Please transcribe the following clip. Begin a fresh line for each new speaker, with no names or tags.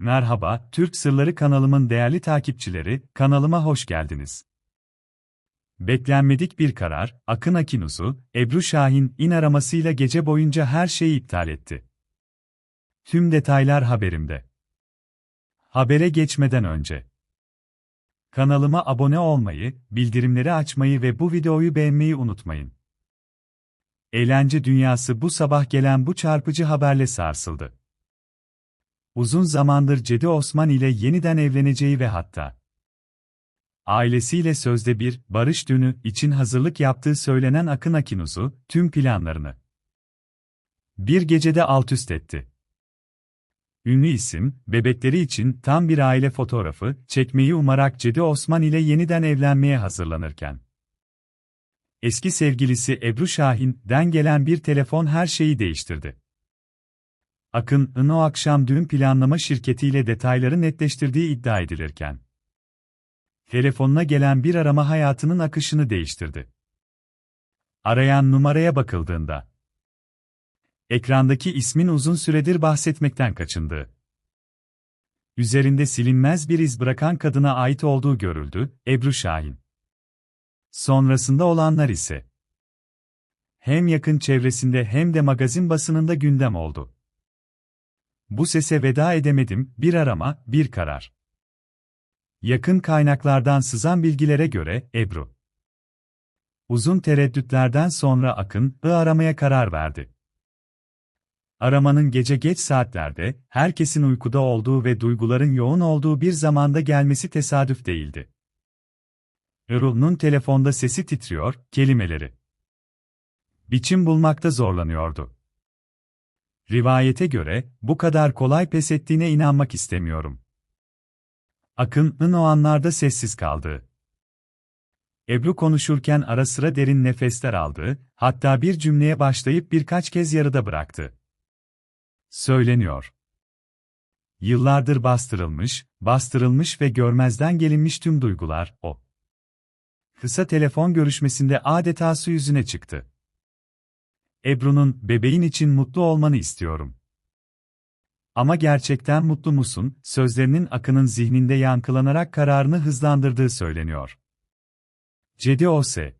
Merhaba, Türk Sırları kanalımın değerli takipçileri, kanalıma hoş geldiniz. Beklenmedik bir karar, Akın Akinuz'u, Ebru Şahin in aramasıyla gece boyunca her şeyi iptal etti. Tüm detaylar haberimde. Habere geçmeden önce kanalıma abone olmayı, bildirimleri açmayı ve bu videoyu beğenmeyi unutmayın. Eğlence dünyası bu sabah gelen bu çarpıcı haberle sarsıldı. Uzun zamandır Cedi Osman ile yeniden evleneceği ve hatta ailesiyle sözde bir barış düğünü için hazırlık yaptığı söylenen Akın Akinuz'u tüm planlarını bir gecede alt üst etti. Ünlü isim, bebekleri için tam bir aile fotoğrafı çekmeyi umarak Cedi Osman ile yeniden evlenmeye hazırlanırken eski sevgilisi Ebru Şahin'den gelen bir telefon her şeyi değiştirdi. Akın'ın o akşam düğün planlama şirketiyle detayları netleştirdiği iddia edilirken, telefonuna gelen bir arama hayatının akışını değiştirdi. Arayan numaraya bakıldığında, ekrandaki ismin uzun süredir bahsetmekten kaçındığı, üzerinde silinmez bir iz bırakan kadına ait olduğu görüldü, Ebru Şahin. Sonrasında olanlar ise, hem yakın çevresinde hem de magazin basınında gündem oldu. Bu sese veda edemedim, bir arama, bir karar. Yakın kaynaklardan sızan bilgilere göre, Ebru. Uzun tereddütlerden sonra Akın'ı aramaya karar verdi. Aramanın gece geç saatlerde, herkesin uykuda olduğu ve duyguların yoğun olduğu bir zamanda gelmesi tesadüf değildi. Erol'un telefonda sesi titriyor, kelimeleri. Biçim bulmakta zorlanıyordu. Rivayete göre, bu kadar kolay pes ettiğine inanmak istemiyorum. Akın'ın o anlarda sessiz kaldığı. Ebru konuşurken ara sıra derin nefesler aldı, hatta bir cümleye başlayıp birkaç kez yarıda bıraktı. Söyleniyor. Yıllardır bastırılmış, bastırılmış ve görmezden gelinmiş tüm duygular, o. Kısa telefon görüşmesinde adeta su yüzüne çıktı. Ebru'nun, bebeğin için mutlu olmanı istiyorum. Ama gerçekten mutlu musun? Sözlerinin Akın'ın zihninde yankılanarak kararını hızlandırdığı söyleniyor. Cedi Ose